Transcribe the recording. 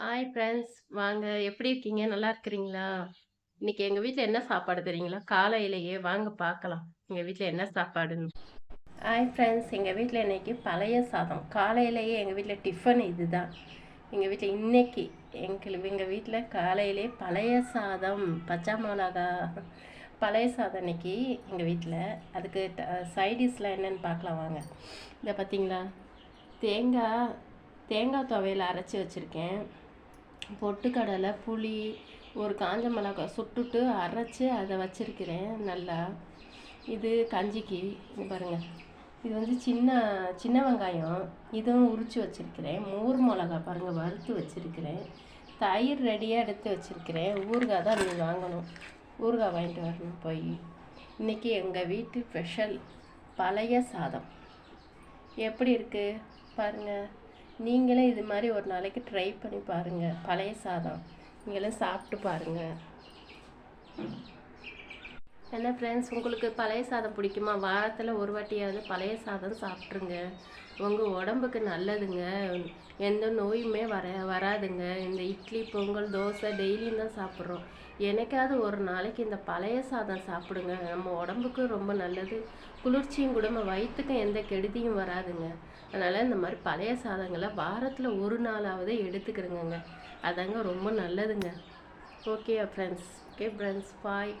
Hi friends வாங்க. எப்படி இருக்கீங்க? நல்லா இருக்கிறீங்களா? இன்னைக்கு எங்கள் வீட்டில் என்ன சாப்பாடு தெரியுங்களா? காலையிலேயே. வாங்க பார்க்கலாம். எங்கள் வீட்டில் என்ன சாப்பாடுன்னு. ஹாய் ஃப்ரெண்ட்ஸ் எங்கள் வீட்டில் இன்னைக்கு பழைய சாதம். காலையிலேயே எங்கள் வீட்டில் டிஃபன் இதுதான். எங்கள் வீட்டில் இன்னைக்கு எங்களுக்கு எங்கள் வீட்டில் காலையிலே பழைய சாதம் பச்சை மிளகா பழைய சாதம் இன்னைக்கு எங்கள் வீட்டில் அதுக்கு சைடிஷ்லாம் என்னென்னு பார்க்கலாம் வாங்க. இதை பார்த்தீங்களா? தேங்காய் தேங்காய் துவையில் அரைச்சி வச்சுருக்கேன். பொட்டுக்கடலை புளி ஒரு காஞ்ச மிளகாய் சுட்டுட்டு அரைச்சி அதை வச்சுருக்கிறேன் நல்லா. இது கஞ்சிக்கு பாருங்கள் இது வந்து சின்ன சின்ன வெங்காயம். இதுவும் உரித்து வச்சுருக்கிறேன். மோர் மிளகா பாருங்கள் வறுத்து வச்சுருக்கிறேன். தயிர் ரெடியாக எடுத்து வச்சுருக்கிறேன். ஊறுகாய் தான் நீ வாங்கணும். ஊறுகாய் வாங்கிட்டு வரணும் போய். இன்றைக்கி எங்கள் வீட்டு ஸ்பெஷல் பழைய சாதம். எப்படி இருக்குது பாருங்கள் நீங்களும் இது மாதிரி ஒரு நாளைக்கு ட்ரை பண்ணி பாருங்கள் பழைய சாதம். நீங்களும் சாப்பிட்டு பாருங்கள் என்ன ஃப்ரெண்ட்ஸ் உங்களுக்கு பழைய சாதம் பிடிக்குமா? வாரத்தில் ஒரு வாட்டியாவது பழைய சாதம் சாப்பிட்ருங்க உங்கள் உடம்புக்கு நல்லதுங்க. எந்த நோயுமே வர வராதுங்க. இந்த இட்லி பொங்கல் தோசை டெய்லியும் தான் சாப்பிட்றோம். எனக்காவது ஒரு நாளைக்கு இந்த பழைய சாதம் சாப்பிடுங்க. நம்ம உடம்புக்கு ரொம்ப நல்லது. குளிர்ச்சியும் கூட நம்ம வயிற்றுக்கும் எந்த கெடுதியும் வராதுங்க. அதனால் இந்த மாதிரி பழைய சாதங்களை வாரத்தில் ஒரு நாளாவது எடுத்துக்கிறேங்க அதாங்க ரொம்ப நல்லதுங்க. Okay friends okay friends bye